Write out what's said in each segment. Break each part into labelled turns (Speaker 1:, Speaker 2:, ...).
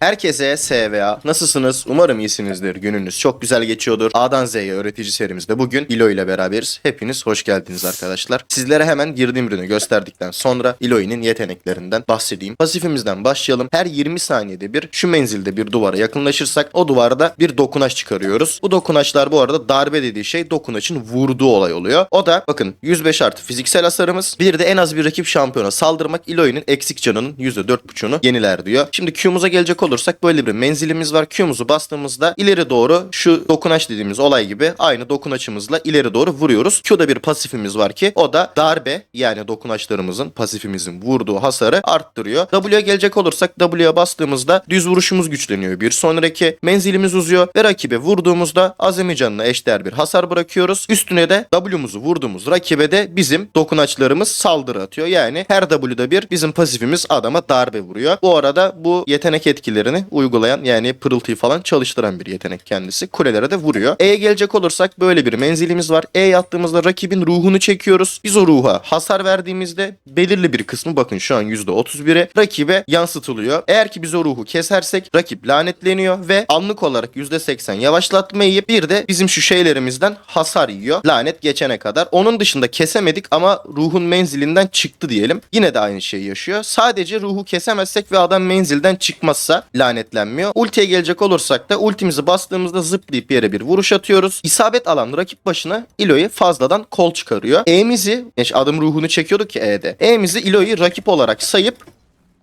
Speaker 1: Herkese SVA. Nasılsınız? Umarım iyisinizdir. Gününüz çok güzel geçiyordur. A'dan Z'ye öğretici serimizde bugün İlo ile beraberiz. Hepiniz hoş geldiniz arkadaşlar. Sizlere hemen girdiğim ürünü gösterdikten sonra İlo'nun yeteneklerinden bahsedeyim. Pasifimizden başlayalım. Her 20 saniyede bir şu menzilde bir duvara yakınlaşırsak o duvarda bir dokunaç çıkarıyoruz. Bu dokunaçlar bu arada darbe dediği şey dokunaçın vurduğu olay oluyor. O da bakın 105 artı fiziksel hasarımız. Bir de en az bir rakip şampiyona saldırmak İlo'nun eksik canının %4.5'unu yeniler diyor. Şimdi Q'muza gelecek olursak böyle bir menzilimiz var. Q'muzu bastığımızda ileri doğru şu dokunaç dediğimiz olay gibi aynı dokunaçımızla ileri doğru vuruyoruz. Q'da bir pasifimiz var ki o da darbe yani dokunaçlarımızın pasifimizin vurduğu hasarı arttırıyor. W'ye gelecek olursak W'ye bastığımızda düz vuruşumuz güçleniyor. Bir sonraki menzilimiz uzuyor ve rakibe vurduğumuzda azami canına eşdeğer bir hasar bırakıyoruz. Üstüne de W'muzu vurduğumuz rakibe de bizim dokunaçlarımız saldırı atıyor. Yani her W'da bir bizim pasifimiz adama darbe vuruyor. Bu arada bu yetenek etkilerini uygulayan yani pırıltıyı falan çalıştıran bir yetenek kendisi. Kulelere de vuruyor. E'ye gelecek olursak böyle bir menzilimiz var. E'ye attığımızda rakibin ruhunu çekiyoruz. Biz o ruha hasar verdiğimizde belirli bir kısmı bakın şu an %31'e rakibe yansıtılıyor. Eğer ki biz o ruhu kesersek rakip lanetleniyor ve anlık olarak %80 yavaşlatma yiyip bir de bizim şu şeylerimizden hasar yiyor. Lanet geçene kadar. Onun dışında kesemedik ama ruhun menzilinden çıktı diyelim. Yine de aynı şeyi yaşıyor. Sadece ruhu kesemezsek ve adam menzilden çıkmazsa lanetlenmiyor. Ultiye gelecek olursak da ultimizi bastığımızda zıplayıp yere bir vuruş atıyoruz. İsabet alan rakip başına Ilo'yu fazladan kol çıkarıyor. E'mizi, yani adım ruhunu çekiyorduk ki E'de. E'mizi Ilo'yu rakip olarak sayıp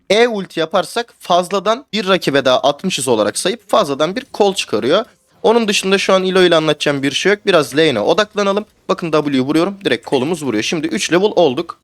Speaker 1: E ulti yaparsak fazladan bir rakibe daha 60'ız olarak sayıp fazladan bir kol çıkarıyor. Onun dışında şu an Ilo ile anlatacağım bir şey yok. Biraz lane'e odaklanalım. Bakın W vuruyorum. Direkt kolumuz vuruyor. Şimdi 3 level olduk.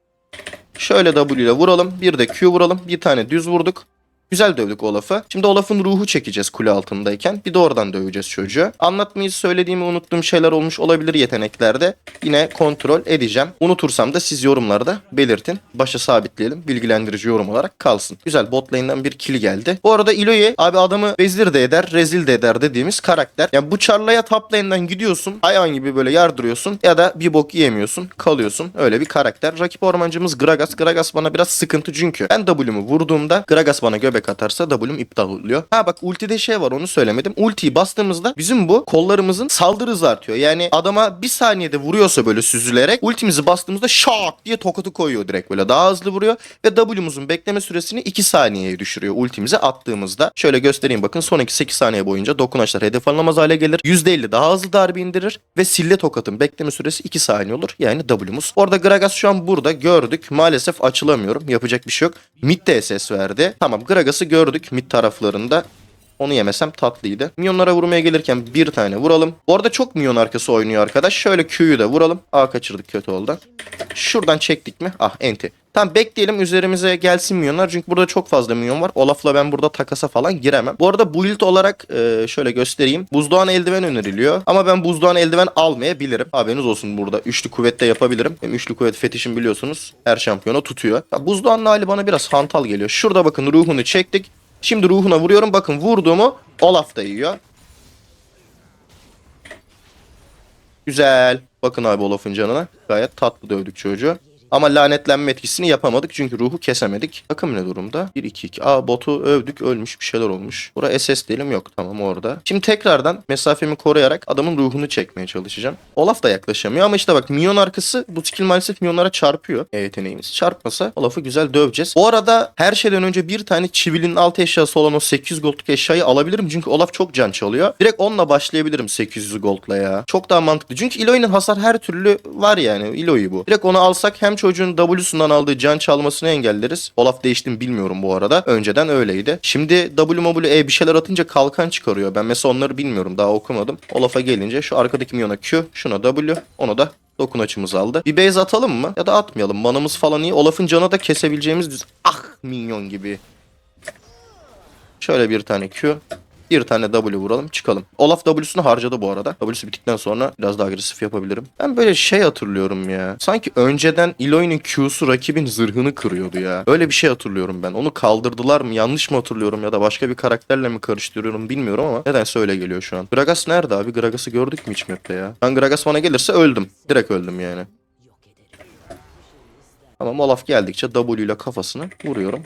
Speaker 1: Şöyle W ile vuralım. Bir de Q vuralım. Bir tane düz vurduk. Güzel dövdük Olaf'ı. Şimdi Olaf'ın ruhu çekeceğiz kule altındayken. Bir de oradan döveceğiz çocuğu. Anlatmayı söylediğimi unuttuğum şeyler olmuş olabilir yeteneklerde. Yine kontrol edeceğim. Unutursam da siz yorumlarda belirtin. Başa sabitleyelim. Bilgilendirici yorum olarak kalsın. Güzel bot lane'den bir kill geldi. Bu arada Ilo'yu abi adamı vezir de eder, rezil de eder dediğimiz karakter. Yani bu çarlaya top lane'den gidiyorsun. Hayvan gibi böyle yardırıyorsun. Ya da bir bok yiyemiyorsun. Kalıyorsun. Öyle bir karakter. Rakip ormancımız Gragas. Gragas bana biraz sıkıntı çünkü. Ben W'mu vurduğumda Gragas bana göbek atarsa W'm iptal oluyor. Ha bak ultide şey var onu söylemedim. Ultiyi bastığımızda bizim bu kollarımızın saldırı hızı artıyor. Yani adama bir saniyede vuruyorsa böyle süzülerek ultimizi bastığımızda şak diye tokatı koyuyor direkt böyle. Daha hızlı vuruyor ve W'muzun bekleme süresini 2 saniyeye düşürüyor ultimize attığımızda. Şöyle göstereyim bakın sonraki 8 saniye boyunca dokunaçlar hedef alınamaz hale gelir. %50 daha hızlı darbe indirir ve sille tokatın bekleme süresi 2 saniye olur. Yani W'muz. Orada Gragas şu an burada gördük. Maalesef açılamıyorum. Yapacak bir şey yok. Mid de SS verdi. Tamam Gragas'ı gördük mid taraflarında. Onu yemesem tatlıydı. Minyonlara vurmaya gelirken bir tane vuralım. Bu arada çok minyon arkası oynuyor arkadaş. Şöyle Q'yu da vuralım. Aa kaçırdık kötü oldu. Şuradan çektik mi? Ah enti. Tamam bekleyelim üzerimize gelsin minyonlar. Çünkü burada çok fazla minyon var. Olaf'la ben burada takasa falan giremem. Bu arada build olarak e, şöyle göstereyim. Buzdoğan eldiven öneriliyor. Ama ben buzdoğan eldiven almayabilirim. Haberiniz olsun burada. Üçlü kuvvette yapabilirim. Benim üçlü kuvvet fetişim biliyorsunuz. Her şampiyona tutuyor. Ya, buzdoğanın hali bana biraz hantal geliyor. Şurada bakın ruhunu çektik. Şimdi ruhuna vuruyorum. Bakın vurduğumu Olaf da yiyor. Güzel. Bakın abi Olaf'ın canına. Gayet tatlı dövdük çocuğu. Ama lanetlenme etkisini yapamadık çünkü ruhu kesemedik. Takım ne durumda? 1-2-2. Aa botu övdük ölmüş bir şeyler olmuş. Bura SS diyelim yok tamam orada. Şimdi tekrardan mesafemi koruyarak adamın ruhunu çekmeye çalışacağım. Olaf da yaklaşamıyor ama işte bak minyon arkası bu skill maalesef minyonlara çarpıyor. E yeteneğimiz. Çarpmasa Olaf'ı güzel döveceğiz. Bu arada her şeyden önce bir tane çivilin alt eşyası olan o 800 goldluk eşyayı alabilirim. Çünkü Olaf çok can çalıyor. Direkt onunla başlayabilirim 800 goldla ya. Çok daha mantıklı. Çünkü Eloy'un hasar her türlü var yani. Eloy'u bu. Direkt onu alsak hem çocuğun W'sundan aldığı can çalmasını engelleriz. Olaf değişti mi bilmiyorum bu arada. Önceden öyleydi. Şimdi W E bir şeyler atınca kalkan çıkarıyor. Ben mesela onları bilmiyorum. Daha okumadım. Olaf'a gelince şu arkadaki minyona Q, şuna W, onu da dokunaçımız aldı. Bir base atalım mı? Ya da atmayalım. Manamız falan iyi. Olaf'ın canı da kesebileceğimiz düz... Ah minyon gibi. Şöyle bir tane Q. Bir tane W vuralım çıkalım. Olaf W'sunu harcadı bu arada. W'su bittikten sonra biraz daha agresif yapabilirim. Ben böyle şey hatırlıyorum ya. Sanki önceden Eloy'nin Q'su rakibin zırhını kırıyordu ya. Öyle bir şey hatırlıyorum ben. Onu kaldırdılar mı? Yanlış mı hatırlıyorum ya da başka bir karakterle mi karıştırıyorum bilmiyorum ama nedense öyle geliyor şu an. Gragas nerede abi? Gragas'ı gördük mü hiç map'te ya? Ben Gragas bana gelirse öldüm. Direkt öldüm yani. Ama Olaf geldikçe W ile kafasını vuruyorum.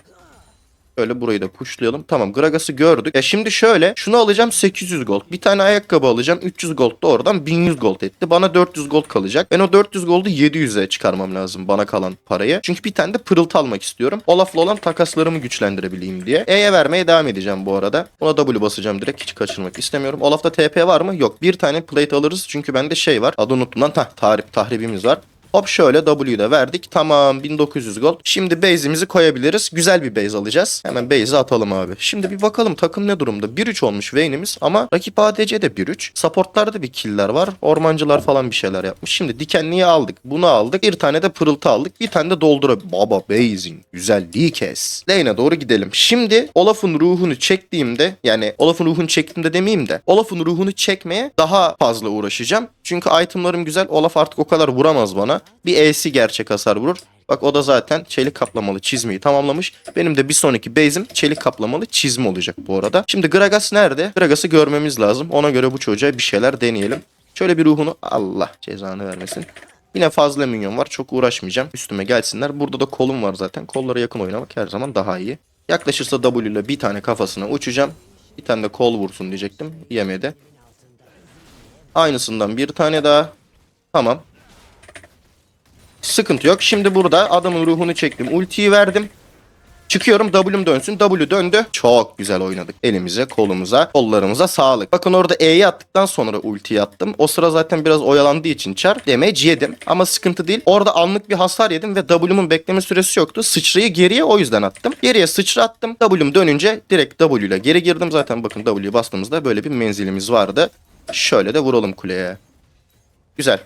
Speaker 1: Öyle burayı da pushlayalım. Tamam Gragas'ı gördük. Ya şimdi şöyle şunu alacağım 800 gold. Bir tane ayakkabı alacağım 300 gold da oradan 1100 gold etti. Bana 400 gold kalacak. Ben o 400 goldu 700'e çıkarmam lazım bana kalan parayı. Çünkü bir tane de pırıltı almak istiyorum. Olaf'la olan takaslarımı güçlendirebileyim diye. E'ye vermeye devam edeceğim bu arada. Ona W basacağım direkt hiç kaçırmak istemiyorum. Olaf'ta TP var mı? Yok. Bir tane plate alırız çünkü bende şey var. Adı unuttum lan. Tah, tahrip, tahribimiz var. Hop şöyle da verdik. Tamam 1900 gold. Şimdi base'imizi koyabiliriz. Güzel bir base alacağız. Hemen base'i atalım abi. Şimdi bir bakalım takım ne durumda. 1-3 olmuş Vayne'imiz ama rakip ADC de 1-3. Supportlarda bir killer var. Ormancılar falan bir şeyler yapmış. Şimdi dikenliği aldık. Bunu aldık. Bir tane de pırıltı aldık. Bir tane de doldura. Baba base'in güzelliği kes. Lane'e doğru gidelim. Şimdi Olaf'ın ruhunu çektiğimde yani Olaf'ın ruhunu çektiğimde demeyeyim de Olaf'ın ruhunu çekmeye daha fazla uğraşacağım. Çünkü itemlarım güzel. Olaf artık o kadar vuramaz bana. Bir E'si gerçek hasar vurur. Bak o da zaten çelik kaplamalı çizmeyi tamamlamış. Benim de bir sonraki base'im çelik kaplamalı çizme olacak bu arada. Şimdi Gragas nerede? Gragas'ı görmemiz lazım. Ona göre bu çocuğa bir şeyler deneyelim. Şöyle bir ruhunu Allah cezanı vermesin. Yine fazla minyon var. Çok uğraşmayacağım. Üstüme gelsinler. Burada da kolum var zaten. Kollara yakın oynamak her zaman daha iyi. Yaklaşırsa W ile bir tane kafasına uçacağım. Bir tane de kol vursun diyecektim. Yemedi. Aynısından bir tane daha. Tamam. Sıkıntı yok. Şimdi burada adamın ruhunu çektim. Ultiyi verdim. Çıkıyorum W'm dönsün. W döndü. Çok güzel oynadık. Elimize, kolumuza, kollarımıza sağlık. Bakın orada E'yi attıktan sonra ultiyi attım. O sıra zaten biraz oyalandığı için çar damage yedim. Ama sıkıntı değil. Orada anlık bir hasar yedim ve W'mun bekleme süresi yoktu. Sıçrayı geriye o yüzden attım. Geriye sıçra attım. W'm dönünce direkt W ile geri girdim. Zaten bakın W'yu bastığımızda böyle bir menzilimiz vardı. Şöyle de vuralım kuleye. Güzel.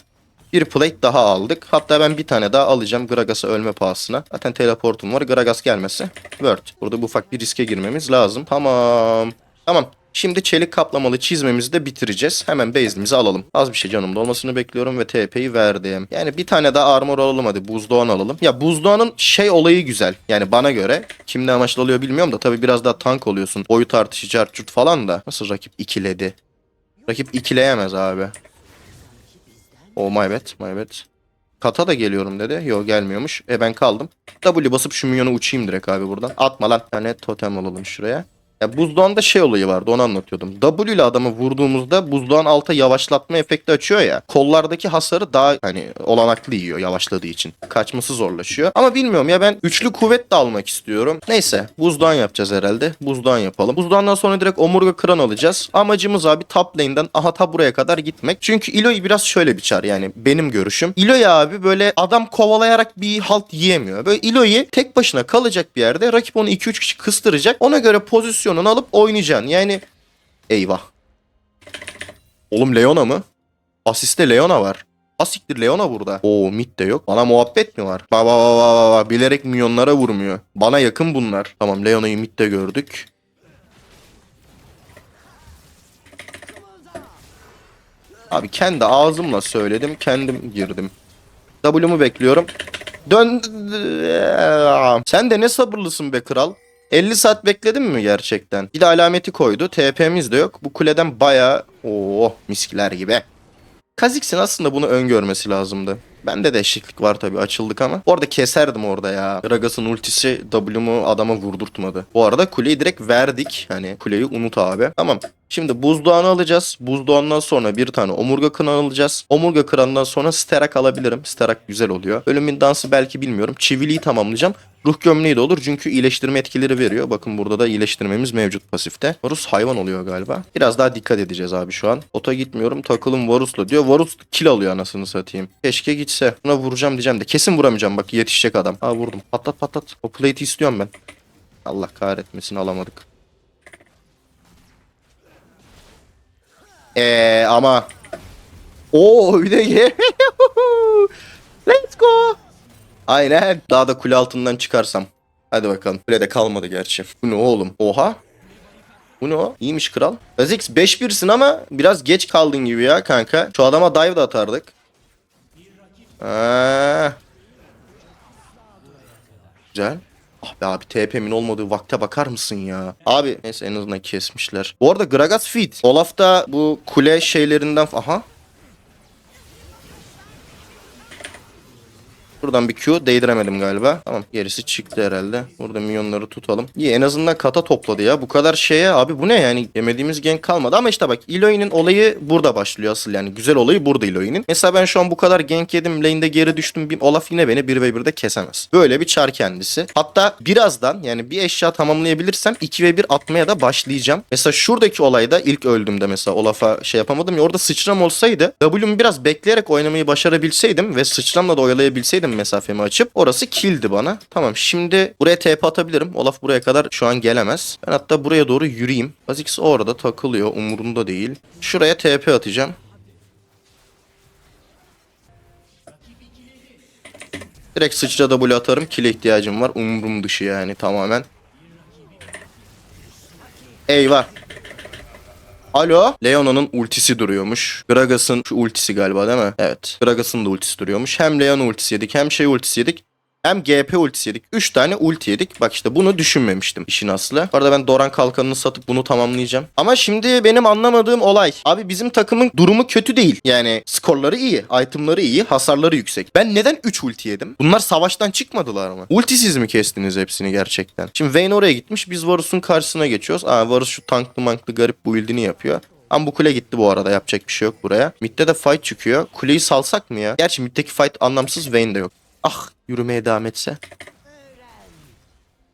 Speaker 1: Bir plate daha aldık. Hatta ben bir tane daha alacağım Gragas'a ölme pahasına. Zaten teleportum var. Gragas gelmesi. Word. Burada bu ufak bir riske girmemiz lazım. Tamam. Tamam. Şimdi çelik kaplamalı çizmemizi de bitireceğiz. Hemen base'imizi alalım. Az bir şey canımda olmasını bekliyorum ve TP'yi verdim. Yani bir tane daha armor alalım hadi. Buzdoğan alalım. Ya buzdoğanın şey olayı güzel. Yani bana göre. Kim ne amaçlı alıyor bilmiyorum da. Tabii biraz daha tank oluyorsun. Boyu tartışı çarçurt falan da. Nasıl rakip ikiledi? Rakip ikileyemez abi. Oh my bad, my bad. Kata da geliyorum dedi. Yo gelmiyormuş. E ben kaldım. W basıp şu minyonu uçayım direkt abi buradan. Atma lan. Bir tane totem alalım şuraya. Ya buzdoğanda şey olayı vardı onu anlatıyordum. W ile adamı vurduğumuzda buzdoğan alta yavaşlatma efekti açıyor ya. Kollardaki hasarı daha hani olanaklı yiyor yavaşladığı için. Kaçması zorlaşıyor. Ama bilmiyorum ya ben üçlü kuvvet de almak istiyorum. Neyse buzdoğan yapacağız herhalde. Buzdoğan yapalım. Buzdoğandan sonra direkt omurga kıran alacağız. Amacımız abi top lane'den aha ta buraya kadar gitmek. Çünkü Ilo'yu biraz şöyle bir çar yani benim görüşüm. Ilo'yu abi böyle adam kovalayarak bir halt yiyemiyor. Böyle Ilo'yu tek başına kalacak bir yerde rakip onu 2-3 kişi kıstıracak. Ona göre pozisyonunu alıp oynayacaksın. Yani eyvah. Oğlum Leona mı? Asiste Leona var. Asiktir Leona burada. Oo mid de yok. Bana muhabbet mi var? Ba ba ba ba ba. Bilerek minyonlara vurmuyor. Bana yakın bunlar. Tamam Leona'yı mid de gördük. Abi kendi ağzımla söyledim. Kendim girdim. W'mu bekliyorum. Dön. Sen de ne sabırlısın be kral. 50 saat bekledin mi gerçekten? Bir de alameti koydu. TP'miz de yok. Bu kuleden bayağı oh miskiler gibi. Kazix'in aslında bunu öngörmesi lazımdı. Bende de eşitlik var tabii açıldık ama. Orada keserdim orada ya. Gragas'ın ultisi W'mu adama vurdurtmadı. Bu arada kuleyi direkt verdik. Hani kuleyi unut abi. Tamam. Şimdi buzdağını alacağız. Buzdağından sonra bir tane omurga kıran alacağız. Omurga kırandan sonra sterak alabilirim. Sterak güzel oluyor. Ölümün dansı belki bilmiyorum. Çiviliği tamamlayacağım. Ruh gömleği de olur çünkü iyileştirme etkileri veriyor. Bakın burada da iyileştirmemiz mevcut pasifte. Varus hayvan oluyor galiba. Biraz daha dikkat edeceğiz abi şu an. Ota gitmiyorum takılım Varus'la diyor. Varus kill alıyor anasını satayım. Keşke gitse. Buna vuracağım diyeceğim de kesin vuramayacağım bak yetişecek adam. Aa vurdum. Patlat patlat. O plate'i istiyorum ben. Allah kahretmesin alamadık. Eee ama. Oo bir de Let's go. Aynen. Daha da kule altından çıkarsam. Hadi bakalım. Kulede kalmadı gerçi. Bu ne oğlum? Oha. Bu ne o? İyiymiş kral. Azix 5-1'sin ama biraz geç kaldın gibi ya kanka. Şu adama dive da atardık. Ha. Güzel. Ah be abi TP'min olmadığı vakte bakar mısın ya? Abi neyse en azından kesmişler. Bu arada Gragas fit. Olaf da bu kule şeylerinden... Aha. Buradan bir Q değdiremedim galiba. Tamam gerisi çıktı herhalde. Burada minyonları tutalım. İyi en azından kata topladı ya. Bu kadar şeye abi bu ne yani? Yemediğimiz gank kalmadı ama işte bak Eloy'nin olayı burada başlıyor asıl yani. Güzel olayı burada Eloy'nin. Mesela ben şu an bu kadar gank yedim. Lane'de geri düştüm. Bir Olaf yine beni 1v1'de kesemez. Böyle bir çar kendisi. Hatta birazdan yani bir eşya tamamlayabilirsem 2v1 atmaya da başlayacağım. Mesela şuradaki olayda ilk öldüğümde mesela Olaf'a şey yapamadım ya orada sıçram olsaydı W'mu biraz bekleyerek oynamayı başarabilseydim ve sıçramla da oyalayabilseydim mesafemi açıp orası killdi bana. Tamam şimdi buraya TP atabilirim. Olaf buraya kadar şu an gelemez. Ben hatta buraya doğru yürüyeyim. Kha'Zix orada takılıyor umurumda değil. Şuraya TP atacağım. Direkt sıçra W atarım. Kill'e ihtiyacım var. Umurum dışı yani tamamen. Eyvah. Alo. Leona'nın ultisi duruyormuş. Gragas'ın şu ultisi galiba değil mi? Evet. Gragas'ın da ultisi duruyormuş. Hem Leona ultisi yedik hem şey ultisi yedik. Hem GP ultisi yedik. 3 tane ulti yedik. Bak işte bunu düşünmemiştim işin aslı. Bu arada ben Doran kalkanını satıp bunu tamamlayacağım. Ama şimdi benim anlamadığım olay. Abi bizim takımın durumu kötü değil. Yani skorları iyi. Itemları iyi. Hasarları yüksek. Ben neden 3 ulti yedim? Bunlar savaştan çıkmadılar mı? Ultisiz mi kestiniz hepsini gerçekten? Şimdi Vayne oraya gitmiş. Biz Varus'un karşısına geçiyoruz. Aa Varus şu tanklı manklı garip build'ini yapıyor. Ama bu kule gitti bu arada. Yapacak bir şey yok buraya. Mid'de de fight çıkıyor. Kuleyi salsak mı ya? Gerçi mid'deki fight anlamsız. Vayne de yok. Ah yürümeye devam etse.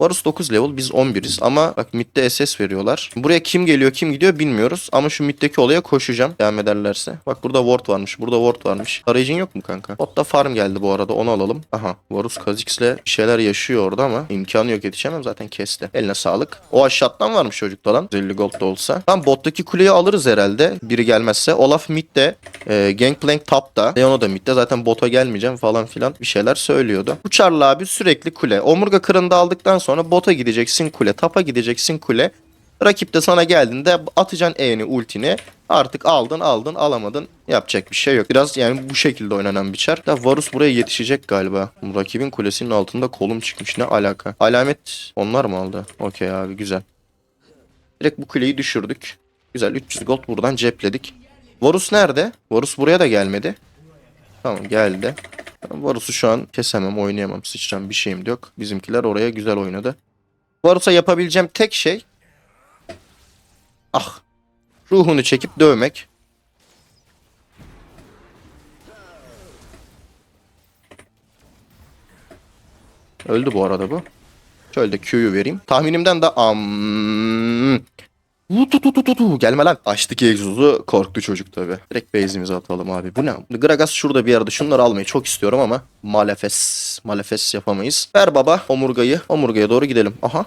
Speaker 1: Varus 9 level biz 11'iz ama bak midde SS veriyorlar. Buraya kim geliyor kim gidiyor bilmiyoruz ama şu middeki olaya koşacağım devam ederlerse. Bak burada ward varmış burada ward varmış. Arayıcın yok mu kanka? Botta farm geldi bu arada onu alalım. Aha Varus Kha'Zix'le bir şeyler yaşıyor orada ama imkanı yok yetişemem zaten kesti. Eline sağlık. O aşağıdan varmış çocukta lan 50 gold da olsa. Tam bottaki kuleyi alırız herhalde biri gelmezse. Olaf midde e, Gangplank topta. Leona da midde zaten bota gelmeyeceğim falan filan bir şeyler söylüyordu. Uçarlı abi sürekli kule. Omurga kırında aldıktan sonra bota gideceksin kule. Tapa gideceksin kule. Rakip de sana geldiğinde atacaksın E'ni ultini. Artık aldın aldın alamadın. Yapacak bir şey yok. Biraz yani bu şekilde oynanan bir çar. Da Varus buraya yetişecek galiba. Rakibin kulesinin altında kolum çıkmış. Ne alaka? Alamet onlar mı aldı? Okey abi güzel. Direkt bu kuleyi düşürdük. Güzel 300 gold buradan cepledik. Varus nerede? Varus buraya da gelmedi. Tamam geldi. Varus'u şu an kesemem, oynayamam. Sıçram bir şeyim de yok. Bizimkiler oraya güzel oynadı. Varus'a yapabileceğim tek şey... Ah! Ruhunu çekip dövmek. Öldü bu arada bu. Şöyle de Q'yu vereyim. Tahminimden de am... Gelme lan. Açtık egzozu korktu çocuk tabi. Direkt base'imizi atalım abi. Bu ne? Gragas şurada bir yerde. Şunları almayı çok istiyorum ama malefes. Malefes yapamayız. Ver baba omurgayı. Omurgaya doğru gidelim. Aha.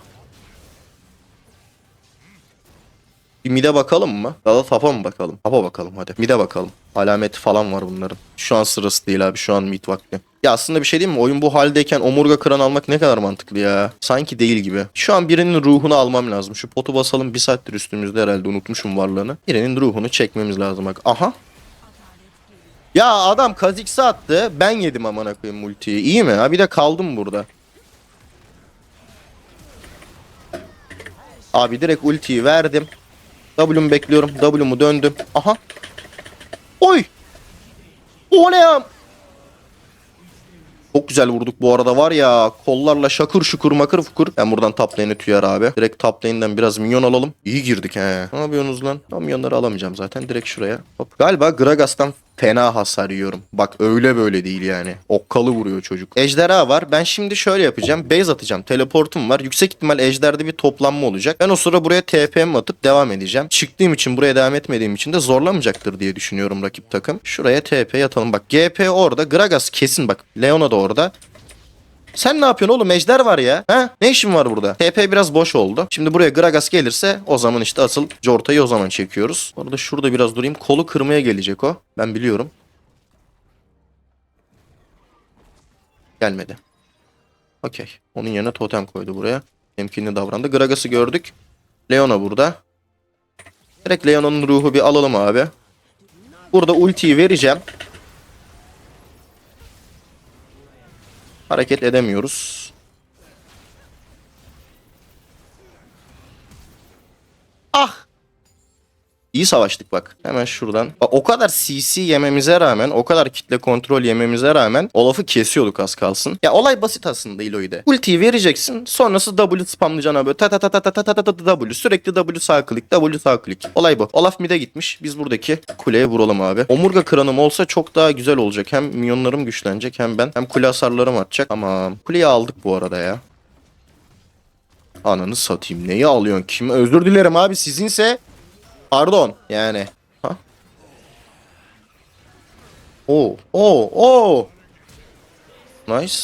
Speaker 1: Bir mide bakalım mı? Ya da tapa mı bakalım? Tapa bakalım hadi. Mide bakalım. Alameti falan var bunların. Şu an sırası değil abi. Şu an mid vakti. Ya aslında bir şey diyeyim mi? Oyun bu haldeyken omurga kıran almak ne kadar mantıklı ya. Sanki değil gibi. Şu an birinin ruhunu almam lazım. Şu potu basalım bir saattir üstümüzde herhalde unutmuşum varlığını. Birinin ruhunu çekmemiz lazım bak. Aha. Ya adam Kha'Zix'i attı. Ben yedim amına koyayım multiyi. İyi mi? Ha bir de kaldım burada. Abi direkt ultiyi verdim. W'mu bekliyorum. W'mu döndüm. Aha. Oy. O ne ya? Çok güzel vurduk bu arada var ya. Kollarla şakır şukur makır fukur. Ben buradan top lane'e tüyer abi. Direkt top lane'den biraz minyon alalım. İyi girdik he. Ne yapıyorsunuz lan? Minyonları alamayacağım zaten. Direkt şuraya. Hop. Galiba Gragas'tan fena hasar yiyorum. Bak öyle böyle değil yani. Okkalı vuruyor çocuk. Ejderha var. Ben şimdi şöyle yapacağım. Base atacağım. Teleportum var. Yüksek ihtimal ejderde bir toplanma olacak. Ben o sıra buraya TP'm atıp devam edeceğim. Çıktığım için buraya devam etmediğim için de zorlamayacaktır diye düşünüyorum rakip takım. Şuraya TP yatalım. Bak GP orada. Gragas kesin bak. Leona da orada. Sen ne yapıyorsun oğlum? Ejder var ya. Ha? Ne işin var burada? TP biraz boş oldu. Şimdi buraya Gragas gelirse o zaman işte asıl Jorta'yı o zaman çekiyoruz. Orada şurada biraz durayım. Kolu kırmaya gelecek o. Ben biliyorum. Gelmedi. Okey. Onun yerine totem koydu buraya. Temkinli davrandı. Gragas'ı gördük. Leona burada. Direkt Leona'nın ruhu bir alalım abi. Burada ultiyi vereceğim. Hareket edemiyoruz. Ah! İyi savaştık bak. Hemen şuradan. O kadar CC yememize rağmen, o kadar kitle kontrol yememize rağmen Olaf'ı kesiyorduk az kalsın. Ya olay basit aslında Eloy'de. Ultiyi vereceksin. Sonrası W spamlayacaksın böyle. Ta ta ta ta ta ta ta ta ta W. Sürekli W sağ klik, W sağ klik. Olay bu. Olaf mid'e gitmiş. Biz buradaki kuleye vuralım abi. Omurga kranım olsa çok daha güzel olacak. Hem minyonlarım güçlenecek hem ben. Hem kule hasarlarım artacak. Tamam. Kuleyi aldık bu arada ya. Ananı satayım. Neyi alıyorsun? Kim? Özür dilerim abi. Sizinse Pardon yani. Ha? Oo, oo, oo. Nice.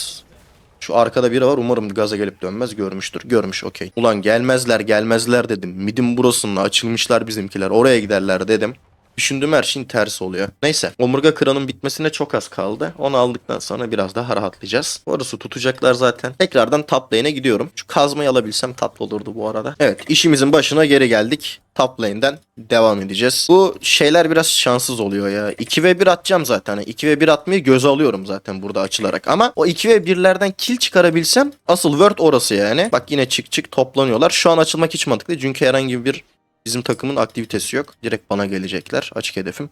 Speaker 1: Şu arkada biri var umarım gaza gelip dönmez görmüştür. Görmüş okey. Ulan gelmezler gelmezler dedim. Midim burasında açılmışlar bizimkiler. Oraya giderler dedim. Düşündüğüm her şeyin tersi oluyor. Neyse. Omurga kıranın bitmesine çok az kaldı. Onu aldıktan sonra biraz daha rahatlayacağız. Orası tutacaklar zaten. Tekrardan top gidiyorum. Şu kazmayı alabilsem tatlı olurdu bu arada. Evet işimizin başına geri geldik. Top lane'den devam edeceğiz. Bu şeyler biraz şanssız oluyor ya. 2 ve 1 atacağım zaten. 2 ve 1 atmayı göze alıyorum zaten burada açılarak. Ama o 2 ve 1'lerden kill çıkarabilsem asıl word orası yani. Bak yine çık çık toplanıyorlar. Şu an açılmak hiç mantıklı çünkü herhangi bir Bizim takımın aktivitesi yok. Direkt bana gelecekler. Açık hedefim.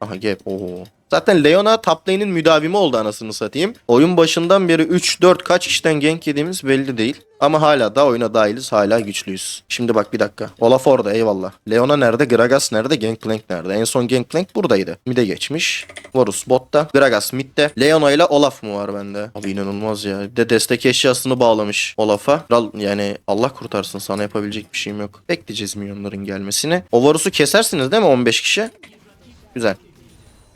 Speaker 1: Aha gel. Oo. Zaten Leona top lane'in müdavimi oldu anasını satayım. Oyun başından beri 3-4 kaç kişiden gank yediğimiz belli değil. Ama hala da oyuna dahiliz. Hala güçlüyüz. Şimdi bak bir dakika. Olaf orada eyvallah. Leona nerede? Gragas nerede? Gangplank nerede? En son Gangplank buradaydı. Mid'e geçmiş. Varus botta. Gragas mid'de. Leona ile Olaf mı var bende? Abi inanılmaz ya. Bir de destek eşyasını bağlamış Olaf'a. Yani Allah kurtarsın sana yapabilecek bir şeyim yok. Bekleyeceğiz milyonların gelmesini. O Varus'u kesersiniz değil mi 15 kişi? Güzel.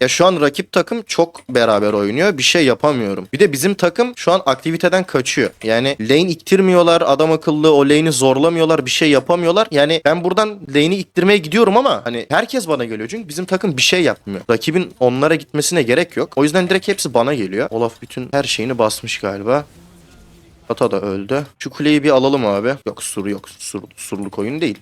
Speaker 1: Ya şu an rakip takım çok beraber oynuyor. Bir şey yapamıyorum. Bir de bizim takım şu an aktiviteden kaçıyor. Yani lane iktirmiyorlar. Adam akıllı o lane'i zorlamıyorlar. Bir şey yapamıyorlar. Yani ben buradan lane'i iktirmeye gidiyorum ama hani herkes bana geliyor. Çünkü bizim takım bir şey yapmıyor. Rakibin onlara gitmesine gerek yok. O yüzden direkt hepsi bana geliyor. Olaf bütün her şeyini basmış galiba. Ata da öldü. Şu kuleyi bir alalım abi. Yok sur yok. Sur, surluk oyun değil.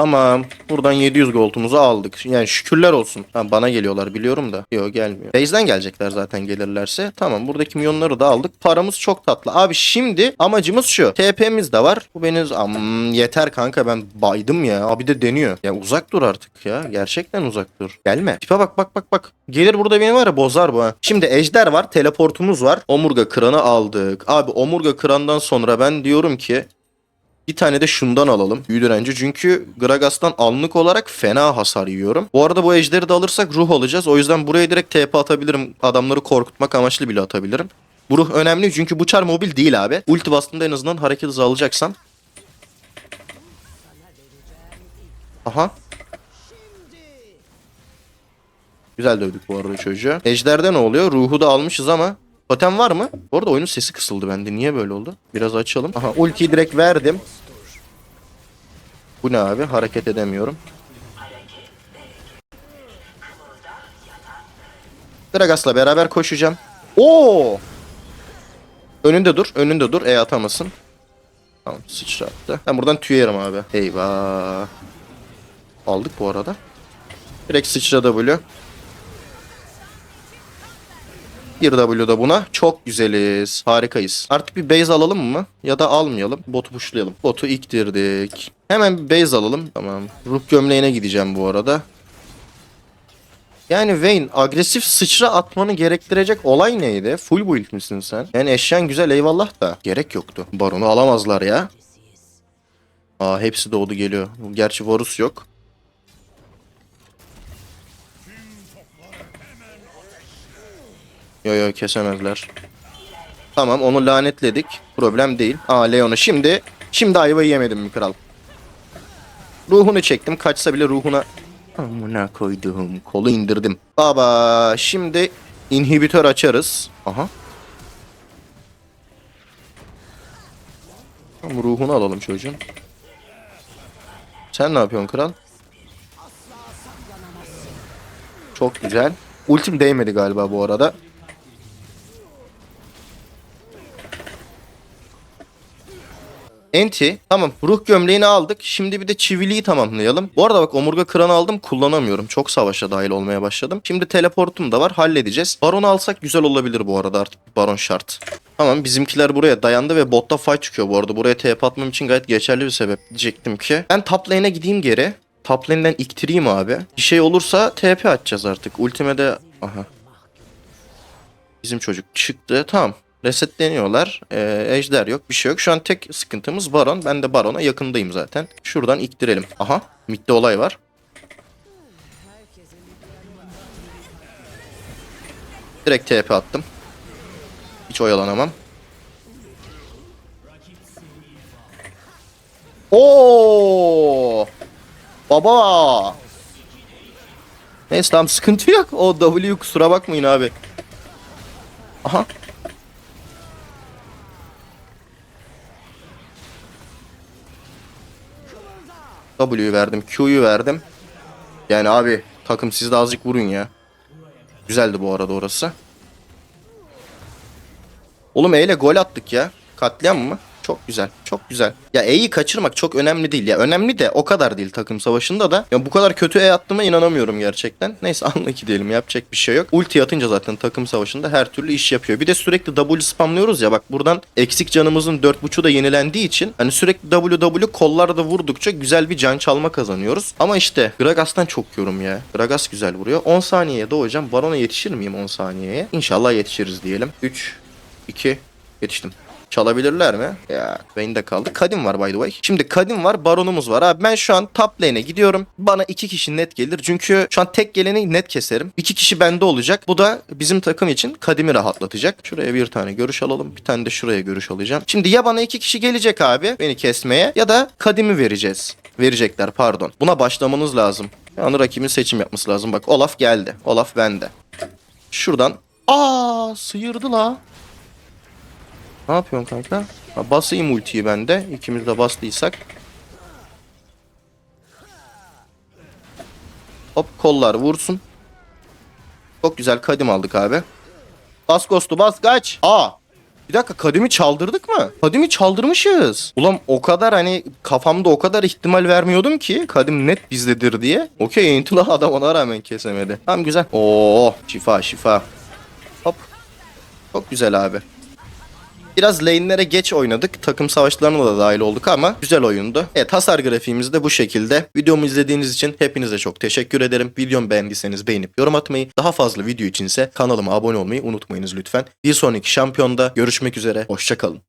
Speaker 1: Tamam. Buradan 700 gold'umuzu aldık. Yani şükürler olsun. Ha, bana geliyorlar biliyorum da. Yok gelmiyor. Base'den gelecekler zaten gelirlerse. Tamam buradaki milyonları da aldık. Paramız çok tatlı. Abi şimdi amacımız şu. TP'miz de var. Bu benim... Am, yeter kanka ben baydım ya. Abi de deniyor. Ya uzak dur artık ya. Gerçekten uzak dur. Gelme. Tipe bak bak bak bak. Gelir burada beni var ya bozar bu ha. Şimdi ejder var. Teleportumuz var. Omurga kıranı aldık. Abi omurga kırandan sonra ben diyorum ki bir tane de şundan alalım. Büyü. Çünkü Gragas'tan anlık olarak fena hasar yiyorum. Bu arada bu ejderi de alırsak ruh alacağız. O yüzden buraya direkt TP atabilirim. Adamları korkutmak amaçlı bile atabilirim. Bu ruh önemli çünkü bu çar mobil değil abi. Ulti bastığında en azından hareket hızı alacaksan. Aha. Güzel dövdük bu arada çocuğu. Ejder'de ne oluyor? Ruhu da almışız ama Totem var mı? Bu arada oyunun sesi kısıldı bende. Niye böyle oldu? Biraz açalım. Aha ultiyi direkt verdim. Bu ne abi? Hareket edemiyorum. Gragas'la beraber koşacağım. Oo! Önünde dur. Önünde dur. E atamasın. Tamam sıçrattı. Ben buradan tüyerim abi. Eyvah. Aldık bu arada. Direkt sıçra W. Bir W da buna. Çok güzeliz. Harikayız. Artık bir base alalım mı? Ya da almayalım. Botu pushlayalım. Botu iktirdik. Hemen bir base alalım. Tamam. Ruh gömleğine gideceğim bu arada. Yani Vayne agresif sıçra atmanı gerektirecek olay neydi? Full build misin sen? Yani eşyan güzel eyvallah da. Gerek yoktu. Baron'u alamazlar ya. Aa hepsi doğdu geliyor. Gerçi Varus yok. Yo yo kesemezler. Tamam onu lanetledik. Problem değil. Aa Leon'u şimdi şimdi ayvayı yemedim mi kral? Ruhunu çektim. Kaçsa bile ruhuna amına koydum. Kolu indirdim. Baba şimdi inhibitör açarız. Aha. Tamam ruhunu alalım çocuğun. Sen ne yapıyorsun kral? Çok güzel. Ultim değmedi galiba bu arada. Enti. Tamam. Ruh gömleğini aldık. Şimdi bir de çiviliği tamamlayalım. Bu arada bak omurga kıranı aldım. Kullanamıyorum. Çok savaşa dahil olmaya başladım. Şimdi teleportum da var. Halledeceğiz. Baron'u alsak güzel olabilir bu arada artık. Baron şart. Tamam bizimkiler buraya dayandı ve botta fight çıkıyor bu arada. Buraya TP atmam için gayet geçerli bir sebep diyecektim ki. Ben top lane'e gideyim geri. top lane'den iktireyim abi. Bir şey olursa TP atacağız artık. Ultime de... Aha. Bizim çocuk çıktı. Tamam. Resetleniyorlar. Ee, ejder yok. Bir şey yok. Şu an tek sıkıntımız Baron. Ben de Baron'a yakındayım zaten. Şuradan iktirelim. Aha. Mid'de olay var. Direkt TP attım. Hiç oyalanamam. Oo! Baba! Neyse tamam sıkıntı yok. O W kusura bakmayın abi. Aha. W'yu verdim, Q'yu verdim. Yani abi takım siz de azıcık vurun ya. Güzeldi bu arada orası. Oğlum E ile gol attık ya. Katliam mı? Çok güzel. Çok güzel. Ya E'yi kaçırmak çok önemli değil. Ya önemli de o kadar değil takım savaşında da. Ya bu kadar kötü E attığıma inanamıyorum gerçekten. Neyse anla ki diyelim yapacak bir şey yok. Ulti atınca zaten takım savaşında her türlü iş yapıyor. Bir de sürekli W spamlıyoruz ya bak buradan eksik canımızın 4.5'u da yenilendiği için hani sürekli WW kollarda vurdukça güzel bir can çalma kazanıyoruz. Ama işte Gragas'tan çok yorum ya. Gragas güzel vuruyor. 10 saniyeye doğacağım. Baron'a yetişir miyim 10 saniyeye? İnşallah yetişiriz diyelim. 3, 2, yetiştim. Çalabilirler mi? Ya Vayne'de kaldı. Kadim var by the way. Şimdi Kadim var, Baron'umuz var. Abi ben şu an top lane'e gidiyorum. Bana iki kişi net gelir. Çünkü şu an tek geleni net keserim. İki kişi bende olacak. Bu da bizim takım için Kadim'i rahatlatacak. Şuraya bir tane görüş alalım. Bir tane de şuraya görüş alacağım. Şimdi ya bana iki kişi gelecek abi beni kesmeye ya da Kadim'i vereceğiz. Verecekler pardon. Buna başlamanız lazım. Yani rakibin seçim yapması lazım. Bak Olaf geldi. Olaf bende. Şuradan. Aa sıyırdı la. Ne yapıyorsun kanka? Ha, basayım ultiyi ben de. İkimiz de bastıysak. Hop kollar vursun. Çok güzel kadim aldık abi. Bas Ghost'u bas kaç. Aa. Bir dakika kadimi çaldırdık mı? Kadimi çaldırmışız. Ulan o kadar hani kafamda o kadar ihtimal vermiyordum ki kadim net bizdedir diye. Okey Entula adam ona rağmen kesemedi. Tamam güzel. Oo şifa şifa. Hop. Çok güzel abi. Biraz lane'lere geç oynadık. Takım savaşlarına da dahil olduk ama güzel oyundu. Evet hasar grafiğimiz de bu şekilde. Videomu izlediğiniz için hepinize çok teşekkür ederim. Videomu beğendiyseniz beğenip yorum atmayı, daha fazla video içinse kanalıma abone olmayı unutmayınız lütfen. Bir sonraki şampiyonda görüşmek üzere. Hoşçakalın.